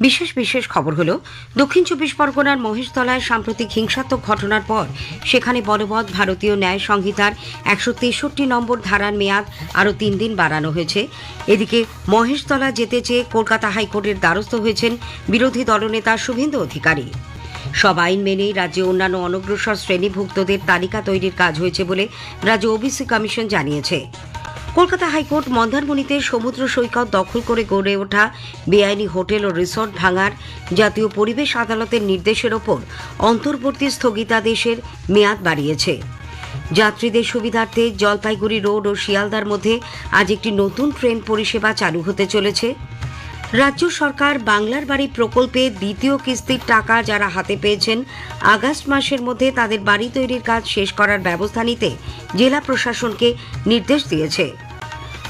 বিশেষ বিশেষ খবর হলো, দক্ষিণ চব্বিশ পরগনার মহেশতলায় সাম্প্রতিক হিংসাত্মক ঘটনার পর সেখানে বলবৎ ভারতীয় ন্যায় সংহিতার একশো তেষট্টি নম্বর ধারার মেয়াদ আরও তিন দিন বাড়ানো হয়েছে। এদিকে মহেশতলা যেতে চেয়ে কলকাতা হাইকোর্টের দ্বারস্থ হয়েছেন বিরোধী দলনেতা শুভেন্দু অধিকারী। সব আইন মেনেই রাজ্যে অন্যান্য অনগ্রসর শ্রেণীভুক্তদের তালিকা তৈরির কাজ হয়েছে বলে রাজ্য ওবিসি কমিশন জানিয়েছে। কলকাতা হাইকোর্ট মন্দারমণিতে সমুদ্র সৈকত দখল করে গড়ে ওঠা বেআইনি হোটেল ও রিসর্ট ভাঙার জাতীয় পরিবেশ আদালতের নির্দেশের ওপর অন্তর্বর্তী স্থগিতাদেশের মেয়াদ বাড়িয়েছে। যাত্রীদের সুবিধার্থে জলপাইগুড়ি রোড ও শিয়ালদার মধ্যে আজ একটি নতুন ট্রেন পরিষেবা চালু হতে চলেছে। রাজ্য সরকার বাংলার বাড়ি প্রকল্পে দ্বিতীয় কিস্তির টাকা যারা হাতে পেয়েছেন, আগস্ট মাসের মধ্যে তাদের বাড়ি তৈরির কাজ শেষ করার ব্যবস্থা নিতে জেলা প্রশাসনকে নির্দেশ দিয়েছে।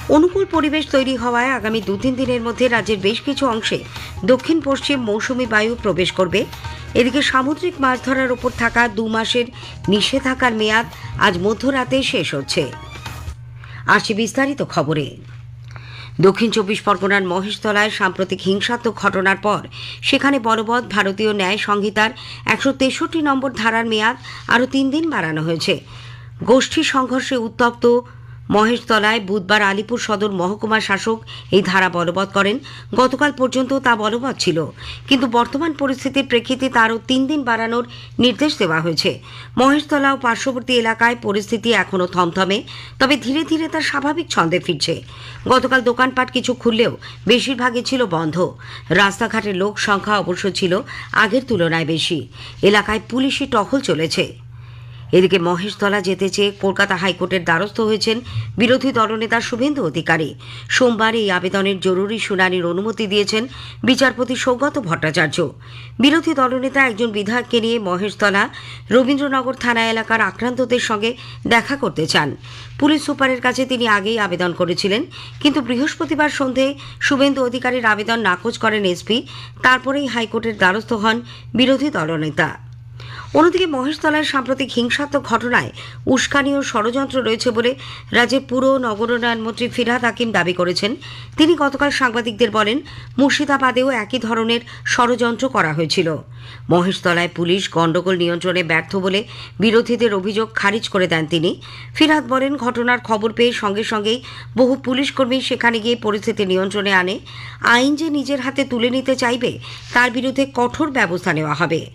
অনুকূল পরিবেশ তৈরি হওয়ায় আগামী দু তিন দিনের মধ্যে রাজ্যের বেশ কিছু অংশে দক্ষিণ পশ্চিম মৌসুমি বায়ু প্রবেশ করবে। এদিকে সামুদ্রিক মাছ ধরার উপর থাকা দু মাসের নিষেধাজ্ঞার মেয়াদ আজ মধ্যরাতে শেষ হচ্ছে। আসছে বিস্তারিত খবরে। দক্ষিণ চব্বিশ পরগনার মহেশতলায় সাম্প্রতিক হিংসাত্মক ঘটনার পর সেখানে বলবৎ ভারতীয় ন্যায় সংহিতার একশো তেষট্টি নম্বর ধারার মেয়াদ আরও তিন দিন বাড়ানো হয়েছে। গোষ্ঠী সংঘর্ষে উত্তপ্ত মহেশতলায় বুধবার আলিপুর সদর মহকুমা শাসক এই ধারা বলবৎ করেন। গতকাল পর্যন্ত তা বলবৎ ছিল, কিন্তু বর্তমান পরিস্থিতির প্রেক্ষিতে তারও তিন দিন বাড়ানোর নির্দেশ দেওয়া হয়েছে। মহেশতলা ও পার্শ্ববর্তী এলাকায় পরিস্থিতি এখনও থমথমে, তবে ধীরে ধীরে তার স্বাভাবিক ছন্দে ফিরছে। গতকাল দোকানপাট কিছু খুললেও বেশিরভাগই ছিল বন্ধ। রাস্তাঘাটের লোক সংখ্যা অবশ্য ছিল আগের তুলনায় বেশি। এলাকায় পুলিশি টহল চলেছে। এদিকে মহেশতলা যেতে চেয়ে কলকাতা হাইকোর্টের দ্বারস্থ হয়েছেন বিরোধী দলনেতা শুভেন্দু অধিকারী। সোমবার এই আবেদনের জরুরি শুনানির অনুমতি দিয়েছেন বিচারপতি সৌগত ভট্টাচার্য। বিরোধী দলনেতা একজন বিধায়ককে নিয়ে মহেশতলা রবীন্দ্রনগর থানা এলাকার আক্রান্তদের সঙ্গে দেখা করতে চান। পুলিশ সুপারের কাছে তিনি আগেই আবেদন করেছিলেন, কিন্তু বৃহস্পতিবার সন্ধে শুভেন্দু অধিকারীর আবেদন নাকচ করেন এসপি, তারপরেই হাইকোর্টের দ্বারস্থ হন বিরোধী দলনেতা। অন্যদিকে মহেশতলায় সাম্প্রতিক হিংসাত্মক ঘটনায় উস্কানি ও ষড়যন্ত্র রয়েছে বলে রাজ্যের পুর নগরোন্নয়ন মন্ত্রী ফিরহাদ হাকিম দাবি করেছেন। তিনি গতকাল সাংবাদিকদের বলেন, মুর্শিদাবাদেও একই ধরনের ষড়যন্ত্র করা হয়েছিল। মহেশতলায় পুলিশ গণ্ডগোল নিয়ন্ত্রণে ব্যর্থ বলে বিরোধীদের অভিযোগ খারিজ করে দেন তিনি। ফিরহাদ বলেন, ঘটনার খবর পেয়ে সঙ্গে সঙ্গেই বহু পুলিশ কর্মী সেখানে গিয়ে পরিস্থিতি নিয়ন্ত্রণে আনে। আইন যে নিজের হাতে তুলে নিতে চাইবে, তার বিরুদ্ধে কঠোর ব্যবস্থা নেওয়া হবে।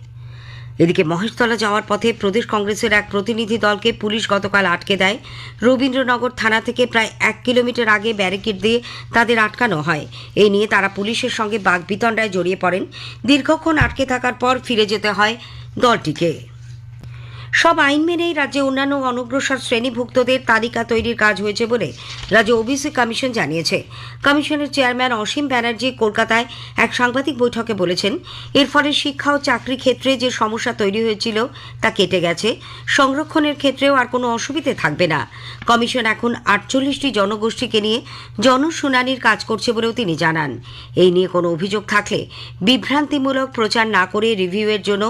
এদিকে মহেশতলা যাওয়ার পথে প্রদেশ কংগ্রেসের এক প্রতিনিধি দলকে পুলিশ গতকাল আটকে দেয়। রবীন্দ্রনগর থানা থেকে প্রায় এক কিলোমিটার আগে ব্যারিকেড দিয়ে তাদের আটকানো হয়। এই নিয়ে তারা পুলিশের সঙ্গে বাঘ বিতণ্ডায় জড়িয়ে পড়েন। দীর্ঘক্ষণ আটকে থাকার পর ফিরে যেতে হয় দলটিকে। সব আইন মেনেই রাজ্যে অন্যান্য অনগ্রসর শ্রেণীভুক্তদের তালিকা তৈরির কাজ হয়েছে বলে রাজ্য ওবিসি কমিশন জানিয়েছে। কমিশনের চেয়ারম্যান অসীম ব্যানার্জি কলকাতায় এক সাংবাদিক বৈঠকে বলেছেন, এর ফলে শিক্ষা ও চাকরি ক্ষেত্রে যে সমস্যা তৈরি হয়েছিল তা কেটে গেছে। সংরক্ষণের ক্ষেত্রেও আর কোনো অসুবিধে থাকবে না। কমিশন এখন আটচল্লিশটি জনগোষ্ঠীকে নিয়ে জনশুনানির কাজ করছে বলেও তিনি জানান। এই নিয়ে কোনো অভিযোগ থাকলে বিভ্রান্তিমূলক প্রচার না করে রিভিউয়ের জন্য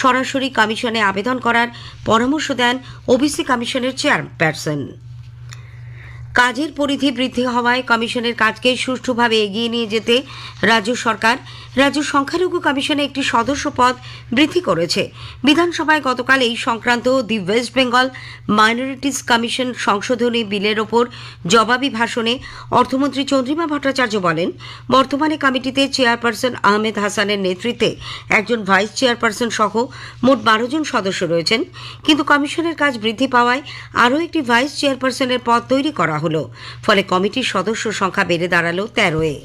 সরাসরি কমিশনে আবেদন করার পরামর্শ দেন ওবিসি কমিশনের চেয়ারপারসন। কাজের পরিধি বৃদ্ধি হওয়ায় কমিশনের কাজকে সুষ্ঠুভাবে এগিয়ে নিয়ে যেতে রাজ্য সরকার, রাজ্য সংখ্যালঘু কমিশনে একটি সদস্য পদ বৃদ্ধি করেছে। বিধানসভায় গতকাল এই সংক্রান্ত the West Bengal minorities commission সংশোধনী বিলের ওপর জবাবি ভাষণে অর্থমন্ত্রী চন্দ্রিমা ভট্টাচার্য বলেন, বর্তমানে কমিটিতে চেয়ারপারসন আহমেদ হাসানের নেতৃত্বে একজন ভাইস চেয়ারপারসন সহ মোট বারো জন সদস্য রয়েছেন। কিন্তু কমিশনের কাজ বৃদ্ধি পাওয়ায় আরও একটি ভাইস চেয়ারপারসনের পদ তৈরি করা হলো। ফলে কমিটির সদস্য সংখ্যা বেড়ে দাঁড়াল তেরোয়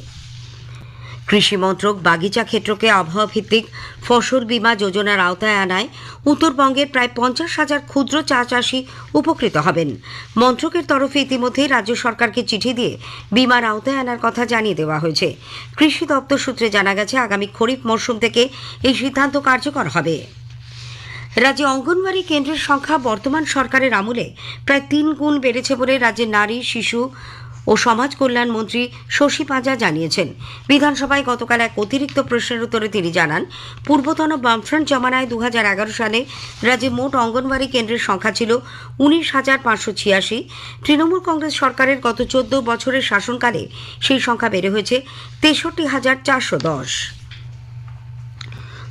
কৃষি মন্ত্রক বাগিচা ক্ষেত্রকে আবহাওয়া ভিত্তিক ফসল বীমা যোজনার আওতায় আনায় উত্তরবঙ্গের প্রায় পঞ্চাশ হাজার ক্ষুদ্র চা চাষি উপকৃত হবেন। মন্ত্রকের তরফে ইতিমধ্যে রাজ্য সরকারকে চিঠি দিয়ে বীমার আওতায় আনার কথা জানিয়ে দেওয়া হয়েছে। কৃষি দপ্তর সূত্রে জানা গেছে, আগামী খরিফ মরশুম থেকে এই সিদ্ধান্ত কার্যকর হবে। রাজ্যে অঙ্গনওয়াড়ি কেন্দ্রের সংখ্যা বর্তমান সরকারের আমলে প্রায় তিন গুণ বেড়েছে বলে রাজ্যের নারী, শিশু ও সমাজ কল্যাণ মন্ত্রী শশী পাঁজা জানিয়েছেন। বিধানসভায় গতকাল এক অতিরিক্ত প্রশ্নের উত্তরে তিনি জানান, পূর্বতন বামফ্রন্ট জমানায় দু হাজার এগারো সালে রাজ্যে মোট অঙ্গনওয়াড়ি কেন্দ্রের সংখ্যা ছিল উনিশ হাজার পাঁচশো ছিয়াশি। তৃণমূল কংগ্রেস সরকারের গত চোদ্দ বছরের শাসনকালে সেই সংখ্যা বেড়ে হয়েছে তেষট্টি হাজার চারশো দশ।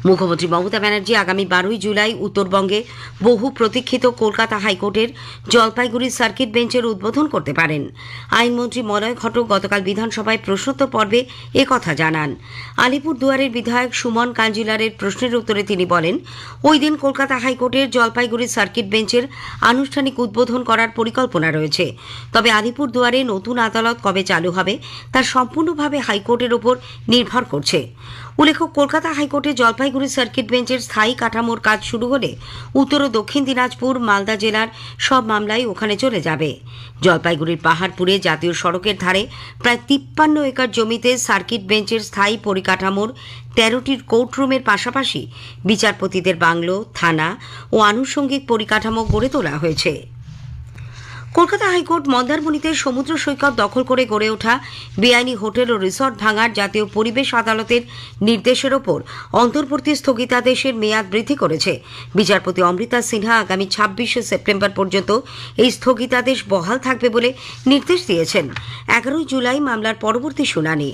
মুখ্যমন্ত্রী মমতা ব্যানার্জি আগামী বারোই জুলাই উত্তরবঙ্গে বহু প্রতীক্ষিত কলকাতা হাইকোর্টের জলপাইগুড়ি সার্কিট বেঞ্চের উদ্বোধন করতে পারেন। আইনমন্ত্রী মলয় ঘটক গতকাল বিধানসভায় প্রশ্নোত্তর পর্বে কথা জানান। আলিপুর দুয়ারের বিধায়ক সুমন কাঞ্জিলারের প্রশ্নের উত্তরে তিনি বলেন, ওই দিন কলকাতা হাইকোর্টের জলপাইগুড়ি সার্কিট বেঞ্চের আনুষ্ঠানিক উদ্বোধন করার পরিকল্পনা রয়েছে। তবে আলিপুর দুয়ারে নতুন আদালত কবে চালু হবে তা সম্পূর্ণভাবে হাইকোর্টের ওপর নির্ভর করছে। উল্লেখ্য, কলকাতা হাইকোর্টে জলপাইগুড়ি সার্কিট বেঞ্চের স্থায়ী কাঠামোর কাজ শুরু হলে উত্তর ও দক্ষিণ দিনাজপুর, মালদা জেলার সব মামলাই ওখানে চলে যাবে। জলপাইগুড়ির পাহাড়পুরে জাতীয় সড়কের ধারে প্রায় তিপ্পান্ন একর জমিতে সার্কিট বেঞ্চের স্থায়ী পরিকাঠামোর তেরোটির কোর্টরুমের পাশাপাশি বিচারপতিদের বাংলো, থানা ও আনুষঙ্গিক পরিকাঠামো গড়ে তোলা হয়েছে। কলকাতা হাইকোর্ট মন্দারমণিতে সমুদ্র সৈকত দখল করে গড়ে ওঠা বেআইনি হোটেল ও রিসর্ট ভাঙার জাতীয় পরিবেশ আদালতের নির্দেশের ওপর অন্তর্বর্তী স্থগিতাদেশের মেয়াদ বৃদ্ধি করেছে। বিচারপতি অমৃতা সিনহা আগামী ছাব্বিশে সেপ্টেম্বর পর্যন্ত এই স্থগিতাদেশ বহাল থাকবে বলে নির্দেশ দিয়েছেন। এগারোই জুলাই মামলার পরবর্তী শুনানি।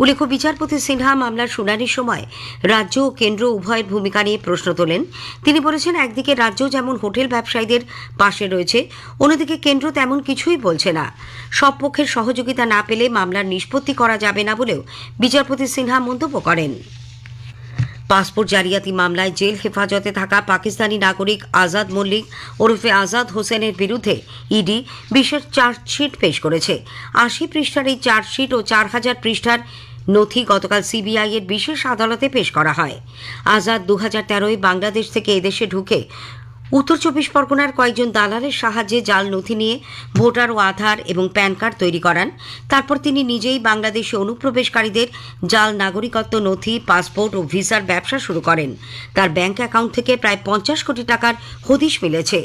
উল্লেখ্য, বিচারপতি সিনহা মামলার শুনানির সময় রাজ্য ও কেন্দ্র উভয়ের ভূমিকা নিয়ে প্রশ্ন তোলেন। তিনি বলেছেন, একদিকে রাজ্য যেমন হোটেল ব্যবসায়ীদের পাশে রয়েছে, অন্যদিকে কেন্দ্র তেমন কিছুই বলছে না। সব পক্ষের সহযোগিতা না পেলে মামলার নিষ্পত্তি করা যাবে না বলেও বিচারপতি সিনহা মন্তব্য করেন। পাসপোর্ট জালিয়াতি মামলায় জেল হেফাজতে থাকা পাকিস্তানি নাগরিক আজাদ মল্লিক ওরফে আজাদ হোসেনের বিরুদ্ধে ইডি বিশেষ চার্জশিট পেশ করেছে। আশি পৃষ্ঠার এই চার্জশিট ও চার হাজার পৃষ্ঠার নথি গতকাল সিবিআই এর বিশেষ আদালতে পেশ করা হয়। আজাদ দু হাজার তেরোয় বাংলাদেশ থেকে এদেশে ঢুকে উত্তর চব্বিশ পরগনার কয়েকজন দালালের সাহায্যে জাল নথি নিয়ে ভোটার ও আধার এবং প্যান কার্ড তৈরি করান। তারপর তিনি নিজেই বাংলাদেশে অনুপ্রবেশকারীদের জাল নাগরিকত্ব নথি, পাসপোর্ট ও ভিসার ব্যবসা শুরু করেন। তার ব্যাংক অ্যাকাউন্ট থেকে প্রায় পঞ্চাশ কোটি টাকার হদিশ মিলেছে।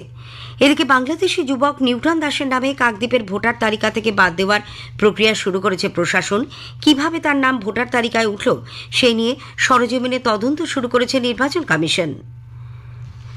এদিকে বাংলাদেশি যুবক নিউটন দাসের নামে কাকদ্বীপের ভোটার তালিকা থেকে বাদ দেওয়ার প্রক্রিয়া শুরু করেছে প্রশাসন। কীভাবে তার নাম ভোটার তালিকায় উঠল সেই নিয়ে সরজমিনে তদন্ত শুরু করেছে নির্বাচন কমিশন।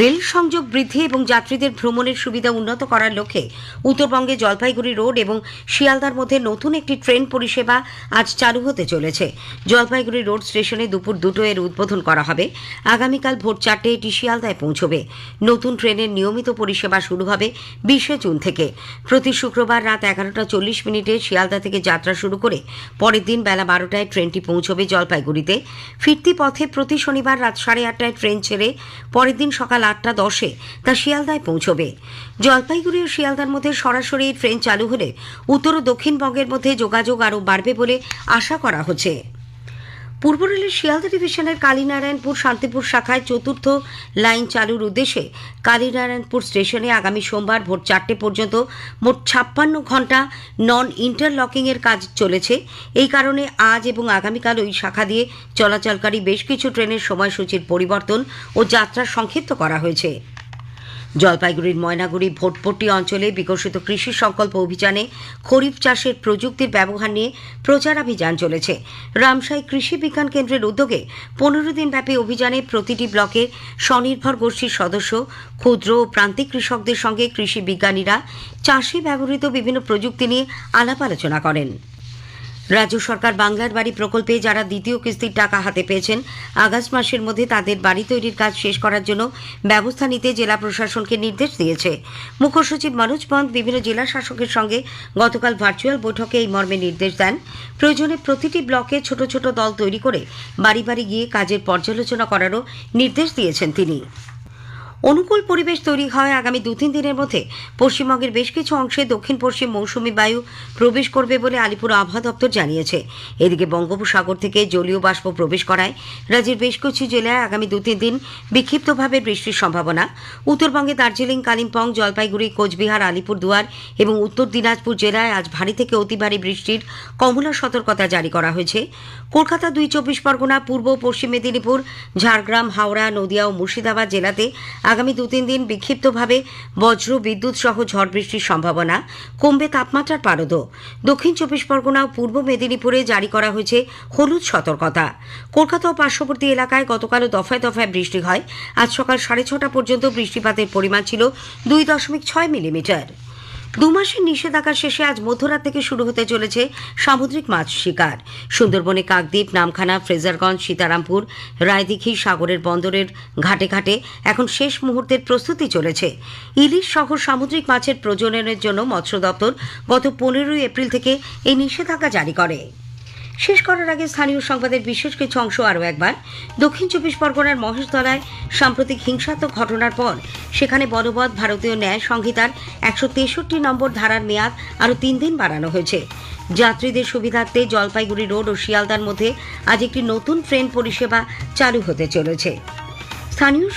রেল সংযোগ বৃদ্ধি এবং যাত্রীদের ভ্রমণের সুবিধা উন্নত করার লক্ষ্যে উত্তরবঙ্গে জলপাইগুড়ি রোড এবং শিয়ালদার মধ্যে নতুন একটি ট্রেন পরিষেবা আজ চালু হতে চলেছে। জলপাইগুড়ি রোড স্টেশনে দুপুর দুটো এর উদ্বোধন করা হবে। আগামীকাল ভোর চারটে এটি শিয়ালদায় পৌঁছবে। নতুন ট্রেনের নিয়মিত পরিষেবা শুরু হবে বিশে জুন থেকে। প্রতি শুক্রবার রাত এগারোটা চল্লিশ মিনিটে শিয়ালদা থেকে যাত্রা শুরু করে পরের দিন বেলা বারোটায় ট্রেনটি পৌঁছবে জলপাইগুড়িতে। ফিরতি পথে প্রতি শনিবার রাত সাড়ে আটটায় ট্রেন ছেড়ে পরের দিন সকাল আটটা দশে তা শিয়ালদায় পৌঁছবে। জলপাইগুড়ি ও শিয়ালদার মধ্যে সরাসরি ট্রেন চালু হলে উত্তর ও দক্ষিণবঙ্গের মধ্যে যোগাযোগ আরও বাড়বে বলে আশা করা হচ্ছে। পূর্ব রেলের শিয়ালদা ডিভিশনের কালীনারায়ণপুর, শান্তিপুর শাখায় চতুর্থ লাইন চালুর উদ্দেশ্যে কালীনারায়ণপুর স্টেশনে আগামী সোমবার ভোর চারটে পর্যন্ত মোট ছাপ্পান্ন ঘণ্টা নন ইন্টারলকিংয়ের কাজ চলেছে। এই কারণে আজ এবং আগামীকাল ওই শাখা দিয়ে চলাচলকারী বেশ কিছু ট্রেনের সময়সূচির পরিবর্তন ও যাত্রা সংক্ষিপ্ত করা হয়েছে। জলপাইগুড়ির ময়নাগুড়ি ভোটপট্টি অঞ্চলে বিকশিত কৃষি সংকল্প অভিযানে খরিফ চাষের প্রযুক্তির ব্যবহার নিয়ে প্রচারাভিযান চলেছে। রামসাই কৃষি বিজ্ঞান কেন্দ্রের উদ্যোগে পনেরো দিনব্যাপী অভিযানে প্রতিটি ব্লকের স্বনির্ভর গোষ্ঠীর সদস্য, ক্ষুদ্র ও প্রান্তিক কৃষকদের সঙ্গে কৃষি বিজ্ঞানীরা চাষে ব্যবহৃত বিভিন্ন প্রযুক্তি নিয়ে আলাপ আলোচনা করেন। রাজ্য সরকার বাংলার বাড়ি প্রকল্পে যারা দ্বিতীয় কিস্তির টাকা হাতে পেয়েছেন, আগস্ট মাসের মধ্যে তাদের বাড়ি তৈরির কাজ শেষ করার জন্য ব্যবস্থা নিতে জেলা প্রশাসনকে নির্দেশ দিয়েছে। মুখ্য সচিব মনোজ পন্ত বিভিন্ন জেলা শাসকের সঙ্গে গতকাল ভার্চুয়াল বৈঠকে এই মর্মে নির্দেশ দেন। প্রয়োজনে প্রতিটি ব্লকে ছোট ছোট দল তৈরি করে বাড়ি বাড়ি গিয়ে কাজের পর্যালোচনা করারও নির্দেশ দিয়েছেন তিনি। অনুকূল পরিবেশ তৈরি হয় আগামী দু তিন দিনের মধ্যে। পশ্চিমবঙ্গের বেশ কিছু অংশে দক্ষিণ পশ্চিম মৌসুমি বায়ু প্রবেশ করবে বলে আলিপুর আবহাওয়া দপ্তর জানিয়েছে। এদিকে বঙ্গোপসাগর থেকে জলীয় বাষ্প প্রবেশ করায় রাজ্যের বেশ কিছু জেলায় আগামী দু তিন দিন বিক্ষিপ্তভাবে বৃষ্টির সম্ভাবনা। উত্তরবঙ্গে দার্জিলিং, কালিম্পং, জলপাইগুড়ি, কোচবিহার, আলিপুরদুয়ার এবং উত্তর দিনাজপুর জেলায় আজ ভারী থেকে অতি ভারী বৃষ্টির কমলা সতর্কতা জারি করা হয়েছে। কলকাতা দুই চব্বিশ পরগনা, পূর্ব পশ্চিম মেদিনীপুর, ঝাড়গ্রাম, হাওড়া, নদিয়া ও মুর্শিদাবাদ জেলাতে আগামী দু তিন দিন বিক্ষিপ্তভাবে বজ্র, বিদ্যুৎ সহ ঝড় বৃষ্টির সম্ভাবনা কমবে তাপমাত্রার পারদও দক্ষিণ চব্বিশ পরগনা ও পূর্ব মেদিনীপুরে জারি করা হয়েছে হলুদ সতর্কতা। কলকাতা ও পার্শ্ববর্তী এলাকায় গতকালও দফায় দফায় বৃষ্টি হয়। আজ সকাল সাড়ে ছটা পর্যন্ত বৃষ্টিপাতের পরিমাণ ছিল দুই দশমিক ছয় মিলিমিটার। দু মাসের নিষেধাজ্ঞা শেষে আজ মধ্যরাত থেকে শুরু হতে চলেছে সামুদ্রিক মাছ শিকার। সুন্দরবনে কাকদ্বীপ, নামখানা, ফ্রেজারগঞ্জ, সীতারামপুর, রায়দিঘি সাগরের বন্দরের ঘাটে ঘাটে এখন শেষ মুহূর্তের প্রস্তুতি চলেছে। ইলিশ সহ সামুদ্রিক মাছের প্রজননের জন্য মৎস্য দপ্তর গত পনেরোই এপ্রিল থেকে এই নিষেধাজ্ঞা জারি করে। শেষ করার আগে স্থানীয় সংবাদের বিশেষ কিছু অংশ আরও একবার। দক্ষিণ চব্বিশ পরগনার মহেশতলায় সাম্প্রতিক হিংসাত্মক ঘটনার পর সেখানে বলবৎ ভারতীয় ন্যায় সংহিতার একশো তেষট্টি নম্বর ধারার মেয়াদ আরও তিন দিন বাড়ানো হয়েছে। যাত্রীদের সুবিধার্থে জলপাইগুড়ি রোড ও শিয়ালদার মধ্যে আজ একটি নতুন ট্রেন পরিষেবা চালু হতে চলেছে। স্থানীয়